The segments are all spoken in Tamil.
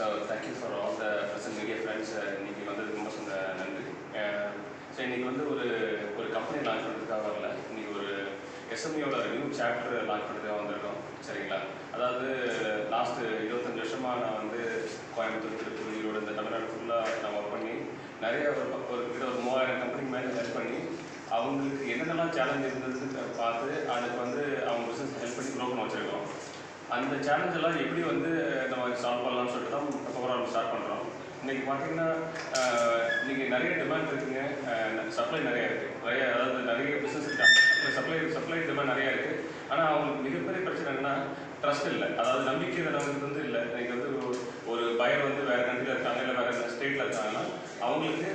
So thank you for all the present media friends இன்னைக்கு வந்ததுக்கு ரொம்ப சொந்த நன்றி. ஸோ இன்னைக்கு வந்து ஒரு ஒரு கம்பெனி லான்ச் பண்ணுறதுக்காக வரல. இன்னைக்கு ஒரு எஸ்எம்இயோட நியூ சாப்டர் லான்ச் பண்ணுறதுக்காக வந்திருக்கோம். சரிங்களா? அதாவது லாஸ்ட்டு இருபத்தஞ்சு வருஷமாக நான் வந்து கோயம்புத்தூர் திருப்பூர் ஈரோடு இந்த தமிழ்நாடு ஃபுல்லாக நான் ஒர்க் பண்ணி நிறைய ஒரு ஒரு கிட்ட ஒரு மூவாயிரம் கம்பெனி மேலே ஹெல்ப் பண்ணி அவங்களுக்கு என்னென்னலாம் சேலஞ்ச் இருந்ததுன்னு பார்த்து அதுக்கு வந்து அவங்க பிஸ்னஸ் ஹெல்ப் பண்ணி க்ரோ பண்ண வச்சுருக்கோம். அந்த சேலஞ்செல்லாம் எப்படி வந்து நம்ம சால்வ் பண்ணலாம்னு சொல்லிட்டு தான் ப்ரோக்ராம் ஸ்டார்ட் பண்ணுறோம் இன்றைக்கி பார்த்தீங்கன்னா இன்றைக்கி நிறைய டிமாண்ட் இருக்குங்க. சப்ளை நிறைய இருக்குது நிறைய அதாவது நிறைய பிஸ்னஸ் இருக்காங்க சப்ளை சப்ளை டிமாண்ட் நிறைய இருக்குது ஆனால் அவங்களுக்கு மிகப்பெரிய பிரச்சனை என்னன்னா ட்ரஸ்ட் இல்லை. அதாவது நம்பிக்கை நமக்கு வந்து இல்லை. இன்னைக்கு வந்து ஒரு- ஒரு பயர் வந்து வேறு கண்ட்ரியில் இருக்காங்க இல்லை வேறு ஸ்டேட்டில் இருக்காங்கன்னா அவங்களுக்கு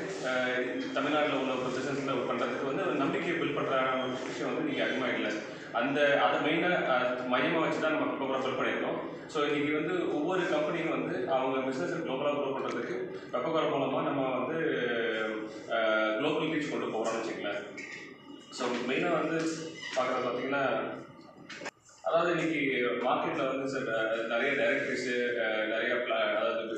தமிழ்நாட்டில் உள்ள ஒரு பிஸ்னஸில் பண்ணுறதுக்கு வந்து ஒரு நம்பிக்கையை பில்ட் பண்ணுற ஒரு விஷயம் வந்து இன்றைக்கி அதிகமாக இல்லை அந்த அதை மெயினாக மையமாக வச்சு தான் நம்ம ப்ரோக்ராம் பில்ட் பண்ணியிருக்கோம். ஸோ இன்றைக்கி வந்து ஒவ்வொரு கம்பெனியும் வந்து அவங்க பிஸ்னஸை குளோபலாக க்ரோ பண்ணுறதுக்கு வெப்பக்கார மூலமாக நம்ம வந்து குளோபல் ரீச் கொண்டு போகிறோம்னு வச்சுக்கலாம் ஸோ மெயினாக வந்து பார்க்குறது பார்த்தீங்கன்னா அதாவது இன்றைக்கி மார்க்கெட்டில் வந்து சார் நிறைய டைரக்டர்ஸு நிறைய பிளா அதாவது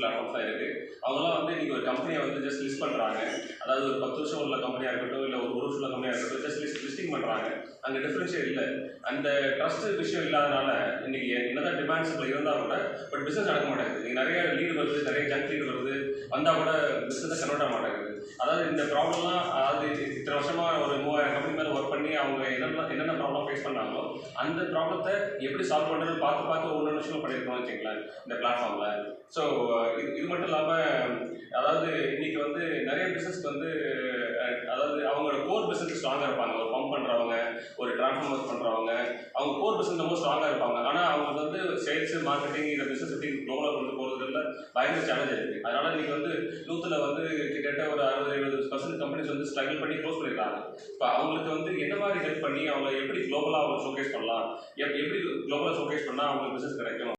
பிளாட்ஃபார்ம்ஸ்லாம் இருக்குது அவங்களாம் வந்து இன்றைக்கி ஒரு கம்பெனியை வந்து ஜஸ்ட் லிஸ்ட் பண்ணுறாங்க அதாவது ஒரு பத்து வருஷம் உள்ள கம்பெனியாக இருக்கட்டும் இல்லை ஒரு ஒரு வருஷம் உள்ள கம்பெனியாக இருக்கட்டும் ஜஸ்ட் லிஸ்ட் லிஸ்டிங் பண்ணுறாங்க அங்கே டிஃப்ரென்ஷியல் இல்லை. அந்த ட்ரஸ்ட் விஷயம் இல்லாதனால இன்னைக்கு என்னதான் டிமாண்ட்ஸில் இருந்தால் கூட பட் பிஸ்னஸ் நடக்க மாட்டேங்குது. இன்னைக்கு நிறைய லீடு வருது நிறைய ஜங்க் லீடு வருது. வந்தால் கூட பிஸ்னஸை கன்வெர்ட் ஆக மாட்டேங்குது. அதாவது இந்த ப்ராப்ளம்லாம் அதாவது இத்தனை வருஷமாக ஒரு மூவாயிரம் கம்பெனி மேலே ஒர்க் பண்ணி அவங்க ப்ராப்ளம் ஃபேஸ் பண்ணாங்களோ அந்த ப்ராப்ளத்தை எப்படி சால்வ் பண்ணுறது பார்த்து பார்த்து ஒவ்வொரு விஷயம் பண்ணியிருக்கோம்னு வச்சுங்களேன் இந்த பிளாட்ஃபார்மில் ஸோ இது இது மட்டும் இல்லாமல் அதாவது இன்னைக்கு வந்து நிறைய பிஸ்னஸ்க்கு வந்து அதாவது அவங்களோட கோர் பிஸ்னஸ் ஸ்ட்ராங்காக இருப்பாங்க. ஒரு பம்ப் பண்ணுறவங்க ஒரு டிரான்ஸ்ஃபார்மர்ஸ் பண்ணுறவங்க அவங்க கோர் பிஸ்னஸ் ரொம்ப ஸ்ட்ராங்காக இருப்பாங்க. ஆனால் அவங்க சேல்ஸ் மார்க்கெட்டிங் இந்த பிஸ்னஸ் எப்படி குளோபலாக கொண்டு போகிறதுல பயங்கர சேலஞ்ச் இருக்குது அதனால் நீங்கள் வந்து நூற்றில் வந்து கிட்டத்தட்ட ஒரு அறுபது எழுபது பர்சன்ட் கம்பெனிஸ் வந்து ஸ்ட்ரகிள் பண்ணி க்ளோஸ் பண்ணிடுறாங்க இப்போ அவங்களுக்கு வந்து என்ன மாதிரி ஹெல்ப் பண்ணி அவங்க எப்படி குளோபலாக அவங்க ஷோகேஸ் பண்ணலாம்? எப்- எப்படி குளோபலாக ஷோகேஸ் பண்ணால் அவங்களுக்கு பிஸ்னஸ் கிடைக்கும்?